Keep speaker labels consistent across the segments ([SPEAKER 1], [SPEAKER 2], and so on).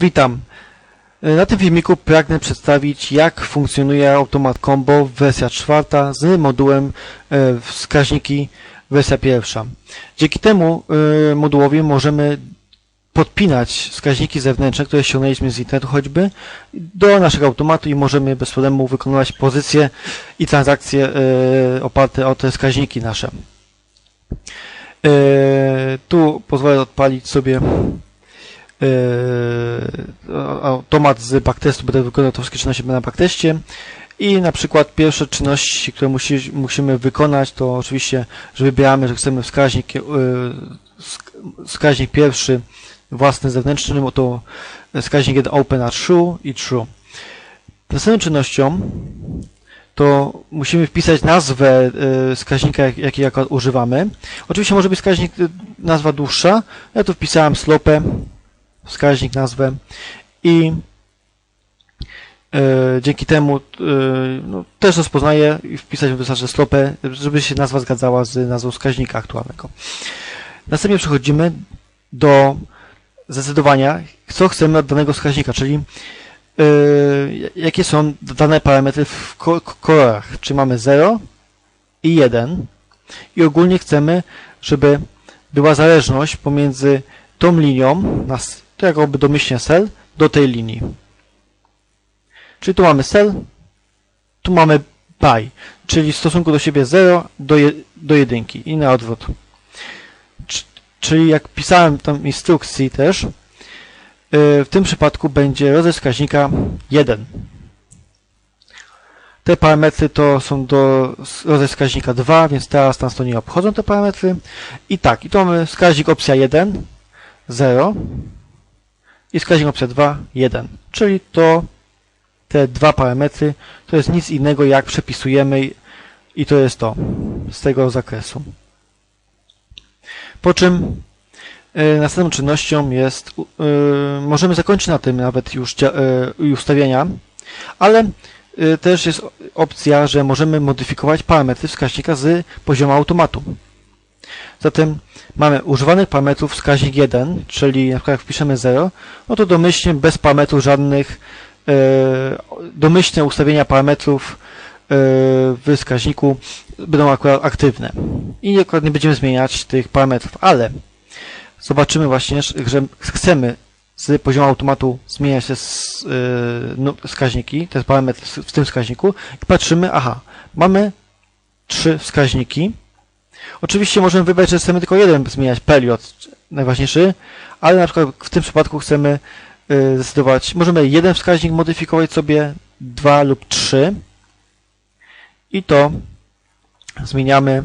[SPEAKER 1] Witam. Na tym filmiku pragnę przedstawić jak funkcjonuje automat combo wersja czwarta z modułem e, wskaźniki wersja pierwsza. Dzięki temu e, modułowi możemy podpinać wskaźniki zewnętrzne, które ściągnęliśmy z internetu choćby do naszego automatu i możemy bez problemu wykonywać pozycje i transakcje e, oparte o te wskaźniki nasze. Tu pozwolę odpalić sobie automat z backtestu, będę wykonał to wszystkie czynności na backteście i na przykład pierwsze czynności, które musi, musimy wykonać, to oczywiście, że wybieramy, że chcemy wskaźnik, yy, wskaźnik pierwszy własny zewnętrzny, no to wskaźnik 1 open a true i true. Następną czynnością to musimy wpisać nazwę yy, wskaźnika, jakiego jak używamy. Oczywiście może być wskaźnik, nazwa dłuższa. Ja tu wpisałem slope wskaźnik, nazwę i e, dzięki temu e, no, też rozpoznaje i wpisać wystarczy slopę, żeby się nazwa zgadzała z nazwą wskaźnika aktualnego. Następnie przechodzimy do zdecydowania, co chcemy od danego wskaźnika, czyli e, jakie są dane parametry w kolorach. Czy mamy 0 i 1 i ogólnie chcemy, żeby była zależność pomiędzy tą linią, to jakoby domyślnie cell do tej linii. Czyli tu mamy cell, tu mamy by, czyli w stosunku do siebie 0 do, je, do 1 i na odwrót. Czyli jak pisałem tam instrukcji też, y, w tym przypadku będzie rodzaj wskaźnika 1. Te parametry to są do rodzaj wskaźnika 2, więc teraz nas to nie obchodzą te parametry. I tak, i tu mamy wskaźnik opcja 1, 0 i wskaźnik opcja 2, 1. Czyli to te dwa parametry to jest nic innego jak przepisujemy i to jest to z tego zakresu. Po czym y, następną czynnością jest, y, możemy zakończyć na tym nawet już y, ustawienia, ale też jest opcja, że możemy modyfikować parametry wskaźnika z poziomu automatu. Zatem mamy używanych parametrów wskaźnik 1, czyli na przykład jak wpiszemy 0, no to domyślnie bez parametrów żadnych, e, domyślne ustawienia parametrów e, w wskaźniku będą akurat aktywne. I akurat nie będziemy zmieniać tych parametrów, ale zobaczymy właśnie, że chcemy z poziomu automatu zmieniać te no, wskaźniki, te parametry w tym wskaźniku i patrzymy, aha, mamy trzy wskaźniki, Oczywiście możemy wybrać, że chcemy tylko jeden zmieniać period, najważniejszy, ale na przykład w tym przypadku chcemy y, zdecydować, możemy jeden wskaźnik modyfikować sobie, dwa lub trzy i to zmieniamy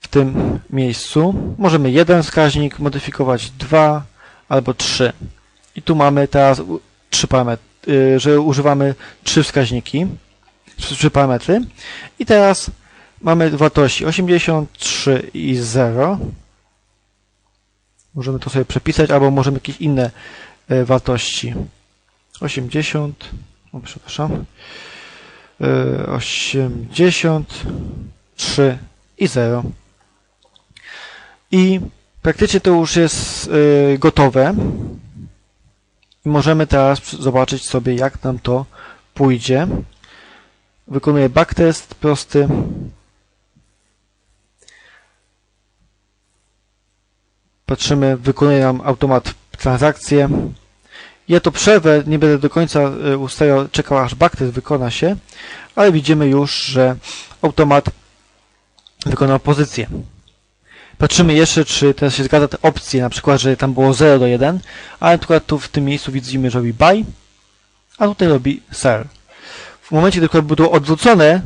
[SPEAKER 1] w tym miejscu. Możemy jeden wskaźnik modyfikować, dwa albo trzy. I tu mamy teraz trzy parametry, y, że używamy trzy wskaźniki, trzy parametry. I teraz mamy wartości 83 i 0. Możemy to sobie przepisać, albo możemy jakieś inne e, wartości. 80, o, przepraszam, 83 e, i 0. I praktycznie to już jest e, gotowe. Możemy teraz zobaczyć sobie, jak nam to pójdzie. Wykonuję backtest prosty. Patrzymy, wykonuje nam automat transakcję. Ja to przerwę, nie będę do końca e, ustawiał, czekał aż backtest wykona się, ale widzimy już, że automat wykonał pozycję. Patrzymy jeszcze, czy teraz się zgadza te opcje, na przykład, że tam było 0 do 1, ale przykład tu w tym miejscu widzimy, że robi buy, a tutaj robi sell. W momencie, gdy by było odwrócone,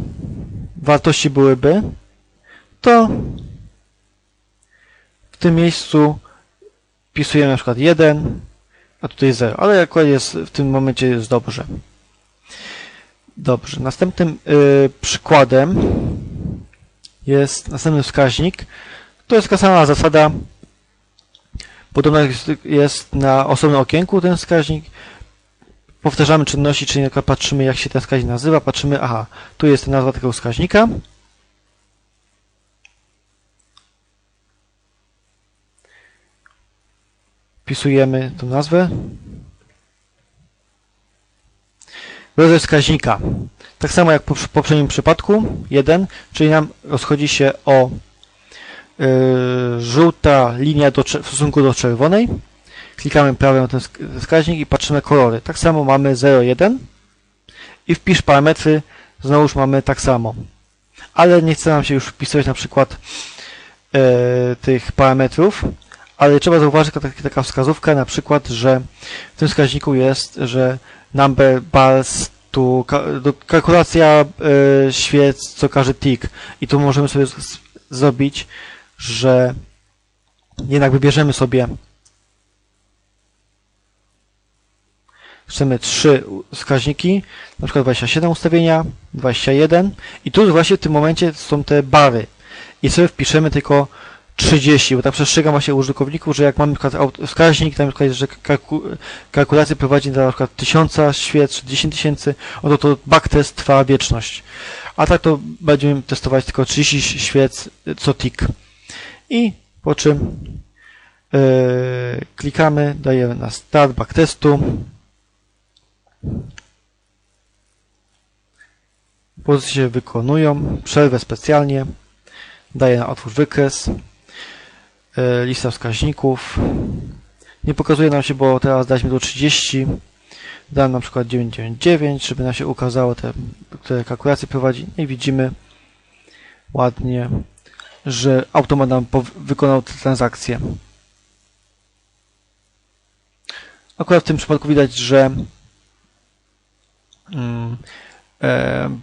[SPEAKER 1] wartości byłyby, to w tym miejscu wpisujemy na przykład 1, a tutaj 0, ale akurat jest, w tym momencie jest dobrze. Dobrze, następnym y, przykładem jest następny wskaźnik. To jest taka sama zasada. Podobno jest na osobnym okienku ten wskaźnik. Powtarzamy czynności, czyli patrzymy jak się ten wskaźnik nazywa, patrzymy, aha, tu jest nazwa tego wskaźnika. Wpisujemy tą nazwę. Rodzaj wskaźnika. Tak samo jak w poprzednim przypadku, 1, czyli nam rozchodzi się o yy, żółta linia do, w stosunku do czerwonej. Klikamy prawym na ten wskaźnik i patrzymy kolory. Tak samo mamy 0,1 i wpisz parametry, znowuż mamy tak samo. Ale nie chce nam się już wpisywać na przykład yy, tych parametrów, ale trzeba zauważyć taka, taka wskazówka na przykład, że w tym wskaźniku jest, że number bars tu kalkulacja y, świec co każdy tick. I tu możemy sobie zrobić, że jednak wybierzemy sobie chcemy trzy wskaźniki, na przykład 27 ustawienia, 21 i tu właśnie w tym momencie są te bary. I sobie wpiszemy tylko 30, bo tak przestrzegam właśnie użytkowników, że jak mamy na przykład wskaźnik, tam na przykład, że kalku, kalkulację prowadzi na przykład 1000 świec, czy 10 tysięcy, oto to backtest trwa wieczność. A tak to będziemy testować tylko 30 świec co tick. I po czym yy, klikamy, dajemy na start backtestu. Pozycje się wykonują, przerwę specjalnie, daję na otwórz wykres. E, lista wskaźników. Nie pokazuje nam się, bo teraz daliśmy do 30. Dam na przykład 999, żeby nam się ukazało te, które kalkulacje prowadzi. I widzimy ładnie, że automat nam wykonał tę transakcję. Akurat w tym przypadku widać, że mm,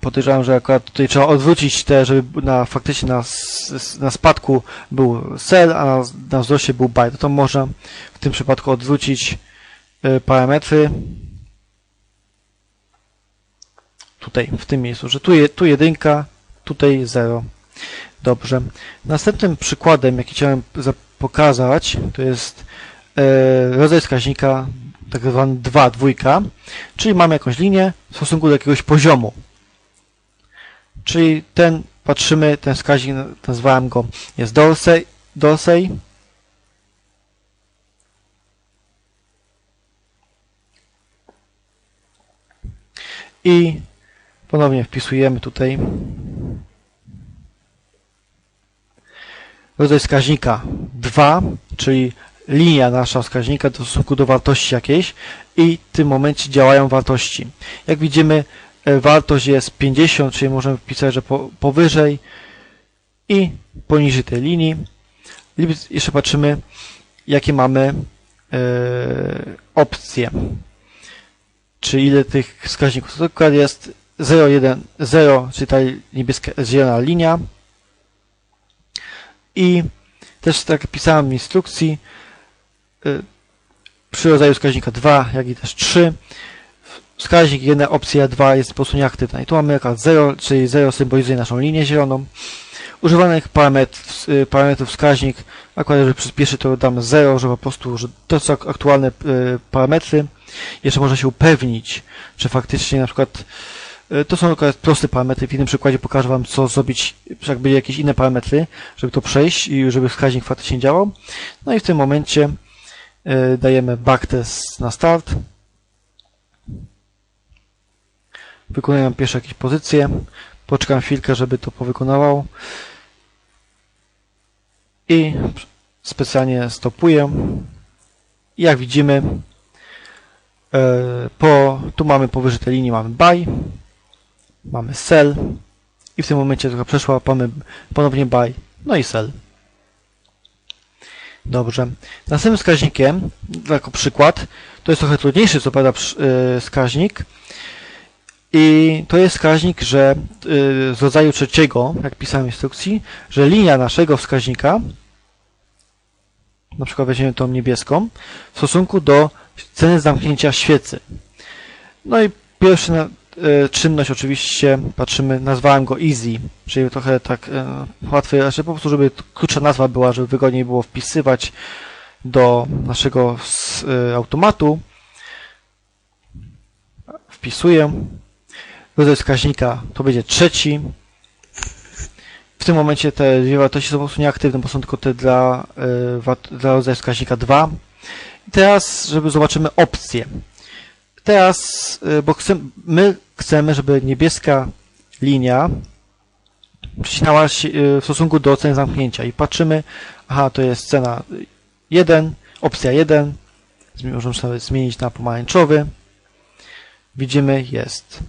[SPEAKER 1] Podejrzewam, że akurat tutaj trzeba odwrócić te, żeby na, faktycznie na, na spadku był sell, a na, na wzroście był buy. To, to można w tym przypadku odwrócić e, parametry tutaj, w tym miejscu, że tu, je, tu jedynka, tutaj 0. Dobrze. Następnym przykładem, jaki chciałem pokazać, to jest e, rodzaj wskaźnika tak zwany 2, dwójka, czyli mamy jakąś linię w stosunku do jakiegoś poziomu. Czyli ten, patrzymy, ten wskaźnik, nazwałem go, jest Dorsey, Dorsey i ponownie wpisujemy tutaj rodzaj wskaźnika 2, czyli linia nasza wskaźnika w stosunku do wartości jakiejś i w tym momencie działają wartości. Jak widzimy, e, wartość jest 50, czyli możemy wpisać, że po, powyżej i poniżej tej linii. Jeszcze patrzymy, jakie mamy e, opcje, czy ile tych wskaźników. To przykład jest 0, 1, 0, czyli ta niebieska zielona linia i też tak pisałem w instrukcji, przy rodzaju wskaźnika 2, jak i też 3. Wskaźnik 1, opcja 2 jest po prostu nieaktywna. I tu mamy akurat 0, czyli 0 symbolizuje naszą linię zieloną. Używanych parametrów, y, parametrów wskaźnik, akurat jeżeli przyspieszy to damy 0, że po prostu, że to są aktualne y, parametry. Jeszcze można się upewnić, czy faktycznie na przykład to są akurat proste parametry. W innym przykładzie pokażę Wam, co zrobić, jakby jakieś inne parametry, żeby to przejść i żeby wskaźnik faktycznie działał. No i w tym momencie dajemy backtest na start. Wykonuję pierwsze jakieś pozycje. Poczekam chwilkę, żeby to powykonało. I specjalnie stopuję. Jak widzimy, e, po, tu mamy powyżej tej linii mamy buy, mamy sell i w tym momencie trochę przeszła, mamy ponownie buy, no i sell. Dobrze. Następnym wskaźnikiem, jako przykład, to jest trochę trudniejszy, co prawda, y, wskaźnik. I to jest wskaźnik, że y, z rodzaju trzeciego, jak pisałem w instrukcji, że linia naszego wskaźnika, na przykład weźmiemy tą niebieską, w stosunku do ceny zamknięcia świecy. No i pierwszy E, czynność oczywiście patrzymy, nazwałem go Easy, czyli trochę tak e, łatwiej, znaczy po prostu, żeby krótsza nazwa była, żeby wygodniej było wpisywać do naszego e, automatu. Wpisuję. Rodzaj wskaźnika to będzie trzeci. W tym momencie te dwie wartości są po prostu nieaktywne, bo są tylko te dla, dla rodzaju wskaźnika 2. I teraz, żeby zobaczymy opcje. Teraz, bo chcemy, my chcemy, żeby niebieska linia przecinała się y, w stosunku do ceny zamknięcia i patrzymy, aha, to jest cena 1, opcja 1, możemy sobie zmienić na pomarańczowy. Widzimy, jest.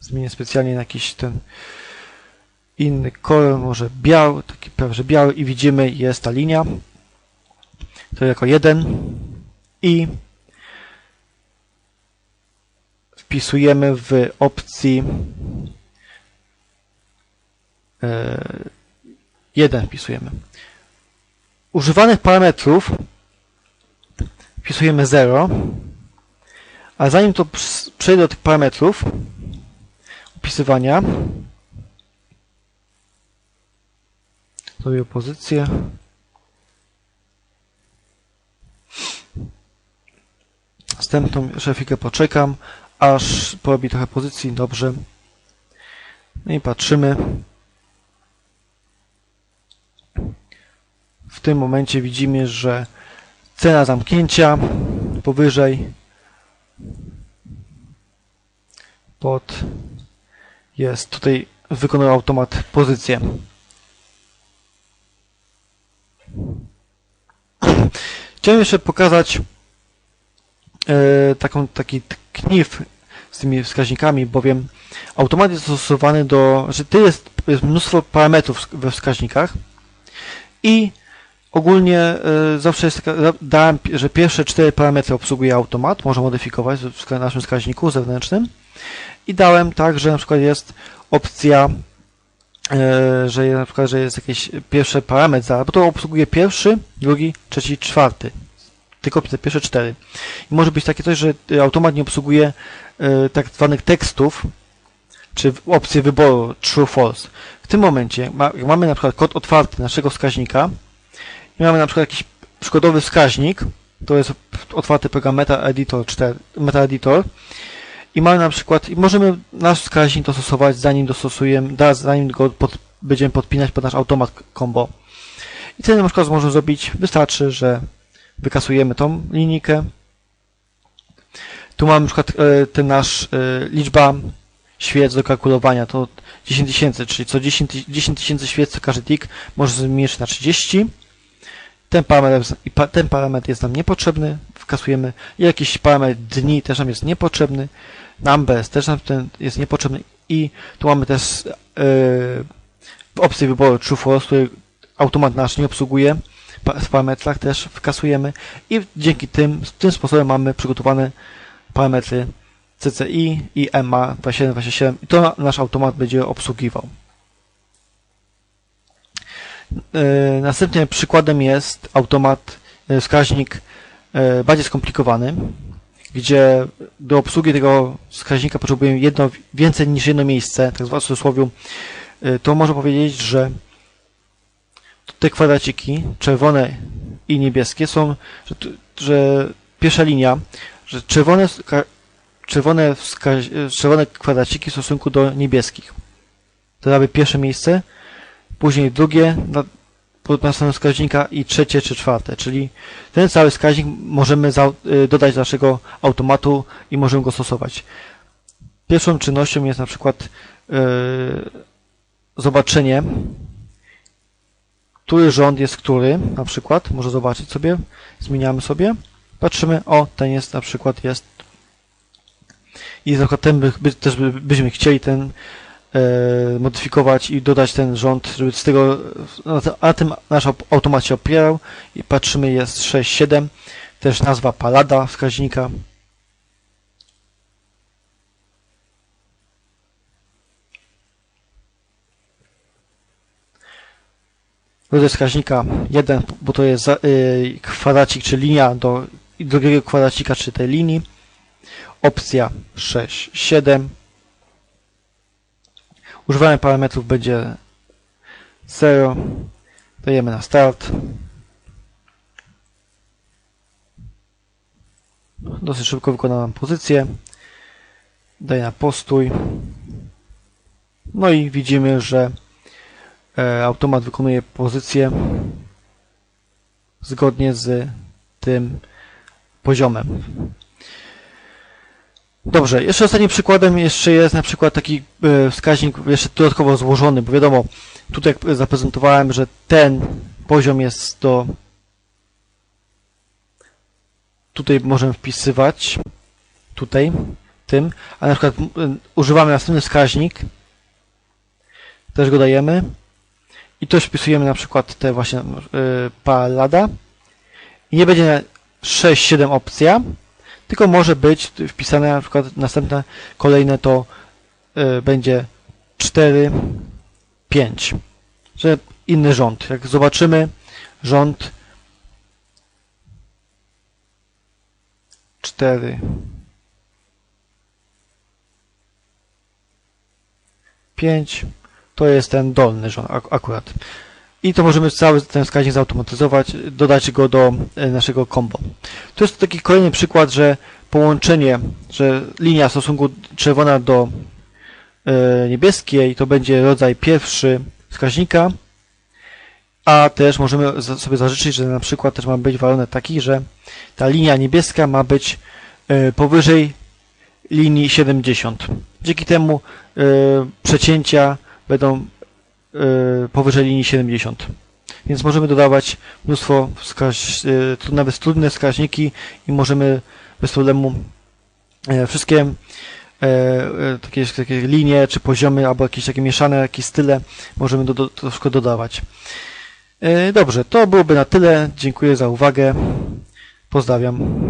[SPEAKER 1] Zmienię specjalnie na jakiś ten inny kolor, może biały, taki prawie biały i widzimy, jest ta linia. To jako jeden i wpisujemy w opcji e, jeden wpisujemy. Używanych parametrów wpisujemy 0, a zanim to przejdę do tych parametrów opisywania, sobie pozycję następną chwilkę poczekam, aż porobi trochę pozycji, dobrze. No i patrzymy. W tym momencie widzimy, że cena zamknięcia powyżej pod jest tutaj wykonał automat pozycję. Chciałem jeszcze pokazać e, taką, taki knif z tymi wskaźnikami, bowiem automat jest stosowany do, że znaczy jest, jest mnóstwo parametrów we wskaźnikach i ogólnie e, zawsze jest taka, dałem, że pierwsze cztery parametry obsługuje automat, może modyfikować w naszym wskaźniku zewnętrznym i dałem tak, że na przykład jest opcja E, że na przykład, że jest jakieś pierwsze parametr, bo to obsługuje pierwszy, drugi, trzeci, czwarty. Tylko te pierwsze cztery. I może być takie coś, że automat nie obsługuje e, tak zwanych tekstów, czy opcję wyboru true, false. W tym momencie, jak mamy na przykład kod otwarty naszego wskaźnika i mamy na przykład jakiś przykładowy wskaźnik, to jest otwarty program Meta Editor 4, Meta Editor, i mamy na przykład, i możemy nasz wskaźnik dostosować, zanim dostosujemy, zanim go pod, będziemy podpinać pod nasz automat combo. I co na przykład możemy zrobić? Wystarczy, że wykasujemy tą linijkę. Tu mamy na przykład e, ten nasz e, liczba świec do kalkulowania to 10 tysięcy, czyli co 10 tysięcy świec co każdy tick może zmniejszyć na 30. Ten parametr, ten parametr jest nam niepotrzebny, wkasujemy. Jakiś parametr dni też nam jest niepotrzebny. Numbers też nam ten jest niepotrzebny. I tu mamy też yy, w opcji wyboru True False, który automat nasz nie obsługuje. W parametrach też wkasujemy. I dzięki tym, tym sposobem mamy przygotowane parametry CCI i EMA 2727 i to nasz automat będzie obsługiwał. E, następnym przykładem jest automat, e, wskaźnik e, bardziej skomplikowany, gdzie do obsługi tego wskaźnika potrzebujemy jedno, więcej niż jedno miejsce, tak zwane w cudzysłowie, to można powiedzieć, że te kwadraciki, czerwone i niebieskie są, że, że pierwsza linia, że czerwone, czerwone, czerwone kwadraciki w stosunku do niebieskich. To daje pierwsze miejsce, później drugie pod następnego wskaźnika i trzecie czy czwarte, czyli ten cały wskaźnik możemy y, dodać do naszego automatu i możemy go stosować. Pierwszą czynnością jest na przykład yy, zobaczenie, który rząd jest który, na przykład, może zobaczyć sobie, zmieniamy sobie, patrzymy, o, ten jest na przykład jest i na przykład ten by, też by, byśmy chcieli ten E, modyfikować i dodać ten rząd, żeby z tego, na tym nasz automat się opierał i patrzymy jest 6.7, też nazwa palada wskaźnika. Rodzaj wskaźnika 1, bo to jest y, kwadracik czy linia do drugiego kwadracika czy tej linii. Opcja 6, 7 Używanie parametrów będzie 0. Dajemy na start. Dosyć szybko wykonałem pozycję. Daję na postój. No i widzimy, że automat wykonuje pozycję zgodnie z tym poziomem. Dobrze, jeszcze ostatnim przykładem jeszcze jest na przykład taki e, wskaźnik jeszcze dodatkowo złożony, bo wiadomo, tutaj zaprezentowałem, że ten poziom jest do tutaj możemy wpisywać tutaj, tym, a na przykład używamy następny wskaźnik, też go dajemy i też wpisujemy na przykład te właśnie y, palada. I nie będzie 6-7 opcja, tylko może być wpisane na przykład następne kolejne to y, będzie 4 5 że inny rząd. Jak zobaczymy rząd 4 5 to jest ten dolny rząd ak- akurat i to możemy cały ten wskaźnik zautomatyzować, dodać go do e, naszego combo. To jest taki kolejny przykład, że połączenie, że linia w stosunku czerwona do e, niebieskiej to będzie rodzaj pierwszy wskaźnika, a też możemy sobie zażyczyć, że na przykład też ma być warunek taki, że ta linia niebieska ma być e, powyżej linii 70. Dzięki temu przecięcia będą e, powyżej linii 70. Więc możemy dodawać mnóstwo wskaź, e, nawet trudne wskaźniki i możemy bez problemu e, wszystkie takie, takie linie czy poziomy albo jakieś takie mieszane jakieś style możemy do, do, troszkę dodawać. Dobrze, to byłoby na tyle. Dziękuję za uwagę. Pozdrawiam.